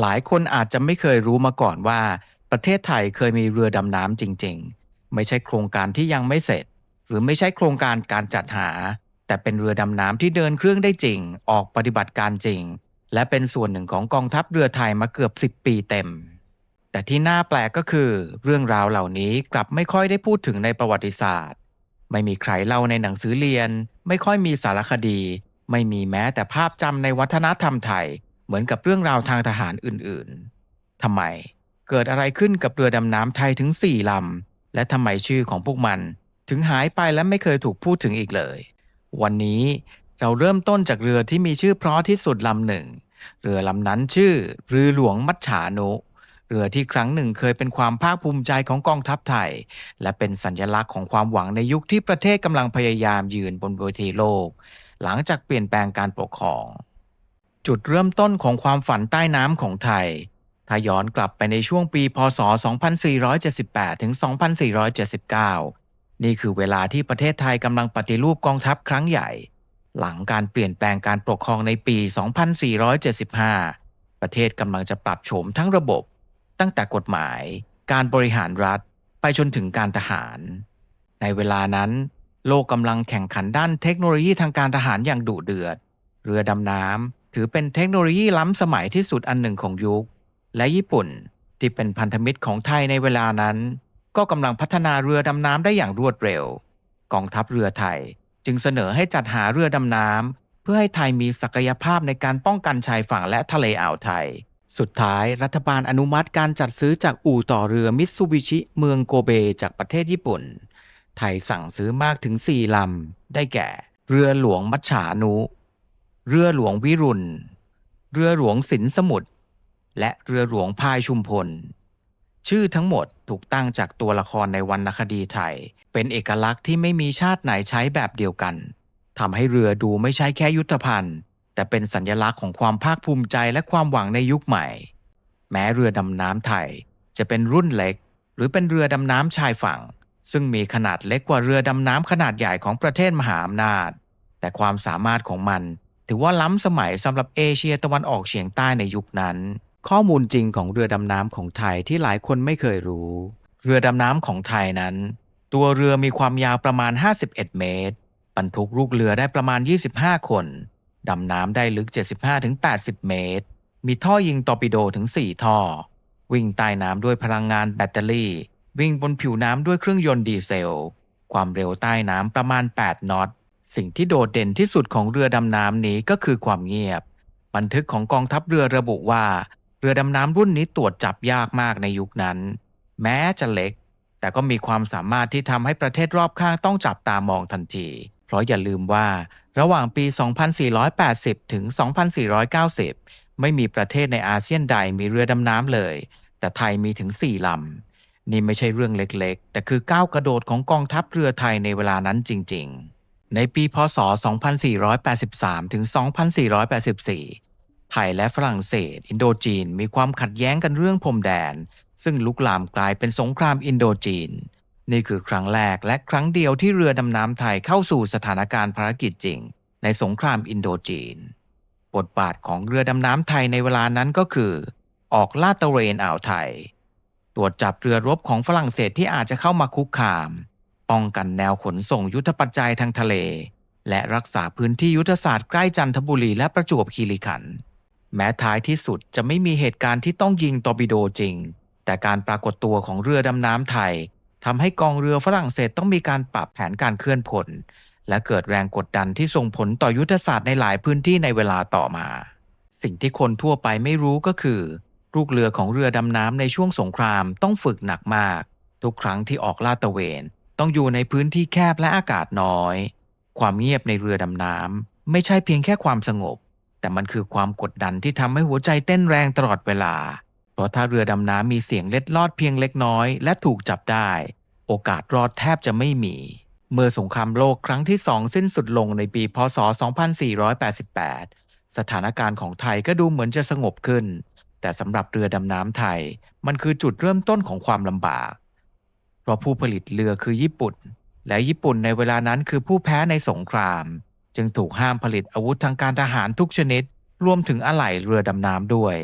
หลายคนอาจจะไม่เคยรู้มาก่อนว่า ประเทศไทยเคยมีเรือดำน้ำจริง ๆ ไม่ใช่โครงการที่ยังไม่เสร็จ หรือไม่ใช่โครงการการจัดหา แต่เป็นเรือดำน้ำที่เดินเครื่องได้จริง ออกปฏิบัติการจริง และเป็นส่วนหนึ่งของกองทัพเรือไทยมาเกือบ 10 ปีเต็ม แต่ที่น่าแปลกก็คือ เรื่องราวเหล่านี้กลับไม่ค่อยได้พูดถึงในประวัติศาสตร์ ไม่มีใครเล่าในหนังสือเรียน ไม่ค่อยมีสารคดี ไม่มีแม้แต่ภาพจำในวัฒนธรรมไทย เหมือนกับเรื่องราวทางทหารอื่นๆทำไม เกิดอะไรขึ้นกับเรือดำน้ำไทยถึงสี่ลำ และทำไมชื่อของพวกมัน ถึงหายไปและไม่เคยถูกพูดถึงอีกเลย วันนี้เราเริ่มต้นจากเรือที่มีชื่อเพราะที่สุดลำหนึ่ง เรือลำนั้นชื่อเรือหลวงมัจฉานุ เรือที่ครั้งหนึ่งเคยเป็นความภาคภูมิใจของกองทัพไทย และเป็นสัญลักษณ์ของความหวังในยุคที่ประเทศกำลังพยายามยืนบนเวทีโลก หลังจากเปลี่ยนแปลงการปกครอง จุดเริ่มต้นของความฝันใต้น้ำของไทย ถ้าย้อนกลับไปในช่วงปีพศ 2478 ถึง 2479 นี่คือเวลาที่ประเทศไทยกำลังปฏิรูปกองทัพครั้งใหญ่ หลังการเปลี่ยนแปลงการปกครองในปี 2475 ประเทศกำลังจะปรับโฉมทั้งระบบ ตั้งแต่กฎหมาย การบริหารรัฐ ไปจนถึงการทหาร ในเวลานั้น โลกกำลังแข่งขันด้านเทคโนโลยีทางการทหารอย่างดุเดือด เรือดำน้ำ ถือเป็นเทคโนโลยีล้ำสมัยที่สุดอันหนึ่งของยุค และญี่ปุ่นที่เป็นพันธมิตรของไทยในเวลานั้น ก็กำลังพัฒนาเรือดำน้ำได้อย่างรวดเร็ว กองทัพเรือไทยจึงเสนอให้จัดหาเรือดำน้ำเพื่อให้ไทยมีศักยภาพในการป้องกันชายฝั่งและทะเลอ่าวไทย สุดท้ายรัฐบาลอนุมัติการจัดซื้อจากอู่ต่อเรือมิตซูบิชิเมืองโกเบจากประเทศญี่ปุ่น ไทยสั่งซื้อมากถึง 4 ลำ ได้แก่ เรือหลวงมัจฉานุ เรือหลวงวิรุณ เรือหลวงสินสมุทร และเรือหลวงพายชุมพล ชื่อทั้งหมดถูกตั้งจากตัวละครในวรรณคดีไทย เป็นเอกลักษณ์ที่ไม่มีชาติไหนใช้แบบเดียวกัน ทำให้เรือดูไม่ใช่แค่ยุทธภัณฑ์ แต่เป็นสัญลักษณ์ของความภาคภูมิใจและความหวังในยุคใหม่ แม้เรือดำน้ำไทยจะเป็นรุ่นเล็ก หรือเป็นเรือดำน้ำชายฝั่ง ซึ่งมีขนาดเล็กกว่าเรือดำน้ำขนาดใหญ่ของประเทศมหาอำนาจ แต่ความสามารถของมัน ถือว่าล้ำสมัยสำหรับเอเชียตะวันออกเฉียงใต้ในยุคนั้น ข้อมูลจริงของเรือดำน้ำของไทยที่หลายคนไม่เคยรู้ เรือดำน้ำของไทยนั้น ตัวเรือมีความยาวประมาณ 51 เมตร บรรทุกลูกเรือได้ประมาณ 25 คน ดำน้ำได้ลึก 75-80 เมตร มีท่อยิงตอร์ปิโดถึง 4 ท่อ วิ่งใต้น้ำด้วยพลังงานแบตเตอรี่ วิ่งบนผิวน้ำด้วยเครื่องยนต์ดีเซล ความเร็วใต้น้ำประมาณ 8 นอต สิ่งที่โดดเด่นที่สุดของเรือดำน้ำนี้ก็คือความเงียบ บันทึกของกองทัพเรือระบุว่า เรือดำน้ำรุ่นนี้ตรวจจับยากมากในยุคนั้น แม้จะเล็ก แต่ก็มีความสามารถที่ทำให้ประเทศรอบข้างต้องจับตามองทันที เพราะอย่าลืมว่า ระหว่างปี 2480 ถึง 2490 ไม่มีประเทศในอาเซียนใดมีเรือดำน้ำเลย แต่ไทยมีถึง 4ลำนี่ไม่ใช่เรื่องเล็กๆ แต่คือก้าวกระโดดของกองทัพเรือไทยในเวลานั้นจริง ๆ ในปีพศ 2483 ถึง 2484 ไทยและฝรั่งเศส อินโดจีน มีความขัดแย้งกันเรื่องพรมแดน ซึ่งลุกลามกลายเป็นสงครามอินโดจีน นี่คือครั้งแรกและครั้งเดียวที่เรือดำน้ำไทยเข้าสู่สถานการณ์ภารกิจจริง ในสงครามอินโดจีน บทบาทของเรือดำน้ำไทยในเวลานั้นก็คือ ออกลาดตระเวนอ่าวไทย ตรวจจับเรือรบของฝรั่งเศสที่อาจจะเข้ามาคุกคาม ป้องกันแนวขนส่งยุทธปัจจัยทางทะเล และรักษาพื้นที่ยุทธศาสตร์ใกล้จันทบุรีและประจวบคีรีขันธ์แม้ท้ายที่สุดจะไม่มีเหตุการณ์ที่ต้องยิงตอร์ปิโดจริง แต่การปรากฏตัวของเรือดำน้ำไทยทำให้กองเรือฝรั่งเศสต้องมีการปรับแผนการเคลื่อนพลและเกิดแรงกดดันที่ส่งผลต่อยุทธศาสตร์ในหลายพื้นที่ในเวลาต่อมา สิ่งที่คนทั่วไปไม่รู้ก็คือ ลูกเรือของเรือดำน้ำในช่วงสงครามต้องฝึกหนักมาก ทุกครั้งที่ออกลาดตระเวน ต้องอยู่ในพื้นที่แคบและอากาศน้อย ความเงียบในเรือดำน้ำไม่ใช่เพียงแค่ความสงบ แต่มันคือความกดดันที่ทำให้หัวใจเต้นแรงตลอดเวลา เพราะถ้าเรือดำน้ำมีเสียงเล็ดลอดเพียงเล็กน้อย และถูกจับได้ โอกาสรอดแทบจะไม่มี เมื่อสงครามโลกครั้งที่สองสิ้นสุดลงในปีพศ 2488 สถานการณ์ของไทยก็ดูเหมือนจะสงบขึ้น แต่สำหรับเรือดำน้ำไทย มันคือจุดเริ่มต้นของความลำบาก ราะผู้ผลิตเรือคือญี่ปุ่น และญี่ปุ่นในเวลานั้นคือผู้แพ้ในสงคราม จึงถูกห้ามผลิตอาวุธทางการทหารทุกชนิด รวมถึงอะไหล่เรือดำน้ำด้วย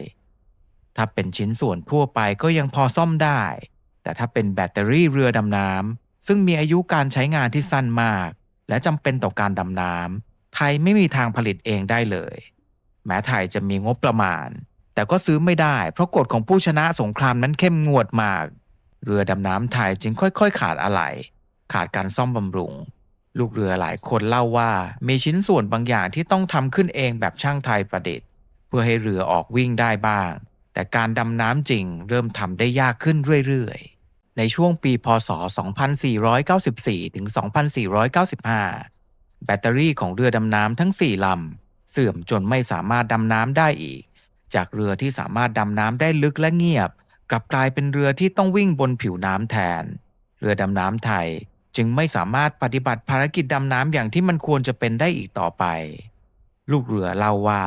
ถ้าเป็นชิ้นส่วนทั่วไปก็ยังพอซ่อมได้ แต่ถ้าเป็นแบตเตอรี่เรือดำน้ำซึ่งมีอายุการใช้งานที่สั้นมาก และจำเป็นต่อการดำน้ำไทยไม่มีทางผลิตเองได้เลย แม้ไทยจะมีงบประมาณ แต่ก็ซื้อไม่ได้ เพราะกฎของผู้ชนะสงครามนั้นเข้มงวดมาก เรือดำน้ำไทยจึงค่อยๆ ขาดอะไหล่ขาดการซ่อมบำรุง ลูกเรือหลายคนเล่าว่ามีชิ้นส่วนบางอย่างที่ต้องทำขึ้นเองแบบช่างไทยประดิษฐ์ เพื่อให้เรือออกวิ่งได้บ้าง แต่การดำน้ำจริงเริ่มทำได้ยากขึ้นเรื่อยๆ ในช่วงปีพศ 2494 ถึง 2495 แบตเตอรี่ของเรือดำน้ำทั้ง 4 ลำ เสื่อมจนไม่สามารถดำน้ำได้อีก จากเรือที่สามารถดำน้ำได้ลึกและเงียบ ลับกลายเป็นเรือที่ต้องวิ่งบนผิวน้ำแทน เรือดำน้ำไทยจึงไม่สามารถปฏิบัติภารกิจดำน้ำอย่างที่มันควรจะเป็นได้อีกต่อไป ลูกเรือเล่าว่า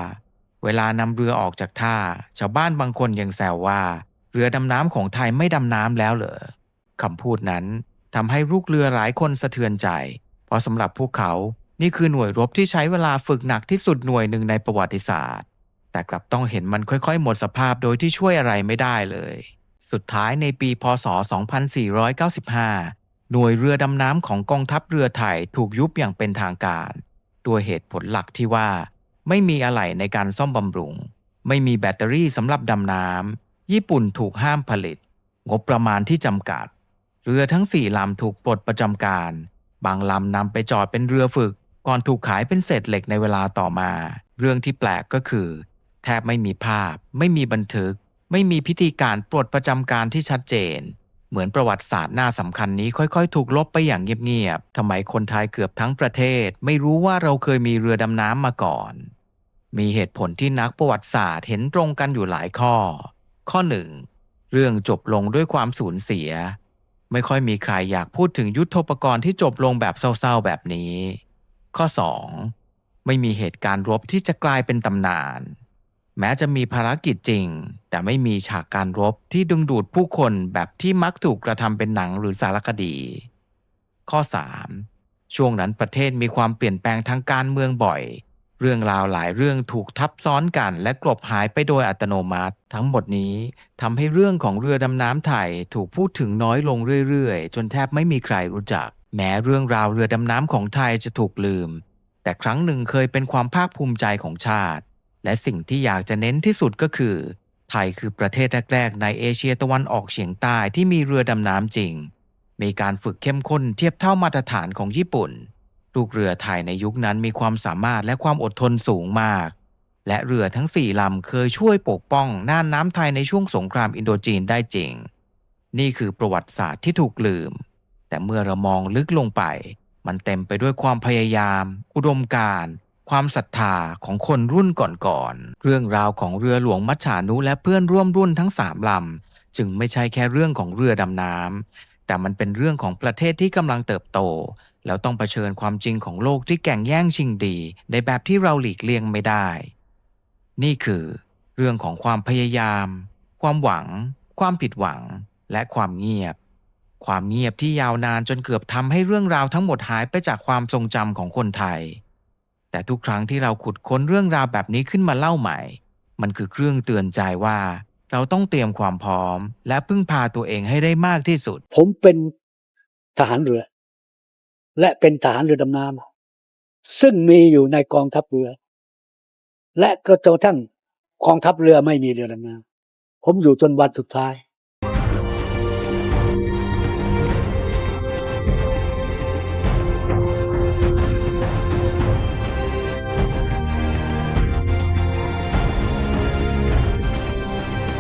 เวลานำเรือออกจากท่า ชาวบ้านบางคนยังแซวว่า เรือดำน้ำของไทยไม่ดำน้ำแล้วเหรอคำพูดนั้นทำให้ลูกเรือหลายคนสะเทือนใจ เพราะสำหรับพวกเขา นี่คือหน่วยรบที่ใช้เวลาฝึกหนักที่สุดหน่วยหนึ่งในประวัติศาสตร์ แต่กลับต้องเห็นมันค่อยๆ หมดสภาพโดยที่ช่วยอะไรไม่ได้เลย สุดท้ายในปีพศ 2495 หน่วยเรือดำน้ำของกองทัพเรือไทยถูกยุบอย่างเป็นทางการด้วยเหตุผลหลักที่ว่า ไม่มีอะไหล่ในการซ่อมบำรุง ไม่มีแบตเตอรี่สำหรับดำน้ำญี่ปุ่นถูกห้ามผลิต งบประมาณที่จำกัด เรือทั้งสี่ลำถูกปลดประจำการ บางลำนำไปจอดเป็นเรือฝึก ก่อนถูกขายเป็นเศษเหล็กในเวลาต่อมา เรื่องที่แปลกก็คือ แทบไม่มีภาพ ไม่มีบันทึก ไม่มีพิธีการปลดประจำการที่ชัดเจน เหมือนประวัติศาสตร์หน้าสำคัญนี้ค่อยๆ ถูกลบไปอย่างเงียบๆทำไมคนไทยเกือบทั้งประเทศ ไม่รู้ว่าเราเคยมีเรือดำน้ำมาก่อน มีเหตุผลที่นักประวัติศาสตร์เห็นตรงกันอยู่หลายข้อ ข้อหนึ่งเรื่องจบลงด้วยความสูญเสีย ไม่ค่อยมีใครอยากพูดถึงยุทธปกรณ์ที่จบลงแบบเศร้าๆแบบนี้ ข้อ 2. ไม่มีเหตุการณ์รบที่จะกลายเป็นตำนาน แม้จะมีภารกิจจริง แต่ไม่มีฉากการรบที่ดึงดูดผู้คนแบบที่มักถูกกระทำเป็นหนังหรือสารคดี ข้อ 3. ช่วงนั้นประเทศมีความเปลี่ยนแปลงทางการเมืองบ่อย เรื่องราวหลายเรื่องถูกทับซ้อนกัน และกลบหายไปโดยอัตโนมัติ ทั้งหมดนี้ทำให้เรื่องของเรือดำน้ำไทยถูกพูดถึงน้อยลงเรื่อยๆ จนแทบไม่มีใครรู้จัก แม้เรื่องราวเรือดำน้ำของไทยจะถูกลืม แต่ครั้งหนึ่งเคยเป็นความภาคภูมิใจของชาติ และสิ่งที่อยากจะเน้นที่สุดก็คือ ไทยคือประเทศแรกๆในเอเชียตะวันออกเฉียงใต้ที่มีเรือดำน้ำจริง มีการฝึกเข้มข้นเทียบเท่ามาตรฐานของญี่ปุ่น ลูกเรือไทยในยุคนั้นมีความสามารถและความอดทนสูงมาก และเรือทั้งสี่ลำเคยช่วยปกป้องน่านน้ำไทยในช่วงสงครามอินโดจีนได้จริง นี่คือประวัติศาสตร์ที่ถูกลืม แต่เมื่อเรามองลึกลงไป มันเต็มไปด้วยความพยายาม อุดมการณ์ ความศรัทธาของคนรุ่นก่อนๆ เรื่องราวของเรือหลวงมัจฉานุและเพื่อนร่วมรุ่นทั้งสามลำ จึงไม่ใช่แค่เรื่องของเรือดำน้ำ แต่มันเป็นเรื่องของประเทศที่กำลังเติบโต แล้วต้องเผชิญความจริงของโลกที่แก่งแย่งชิงดี ในแบบที่เราหลีกเลี่ยงไม่ได้ นี่คือ เรื่องของความพยายาม ความหวัง ความผิดหวัง และความเงียบ ความเงียบที่ยาวนานจนเกือบทำให้เรื่องราวทั้งหมดหายไปจากความทรงจำของคนไทย แต่ทุกครั้งที่เราขุดค้นเรื่องราวแบบนี้ขึ้นมาเล่าใหม่ มันคือเครื่องเตือนใจว่า เราต้องเตรียมความพร้อม และพึ่งพาตัวเองให้ได้มากที่สุด ผมเป็นทหารเรือ และเป็นทหารเรือดำน้ำซึ่งมีอยู่ในกองทัพเรือ และก็จนทั่งกองทัพเรือไม่มีเรือดำน้ำผมอยู่จนวันสุดท้าย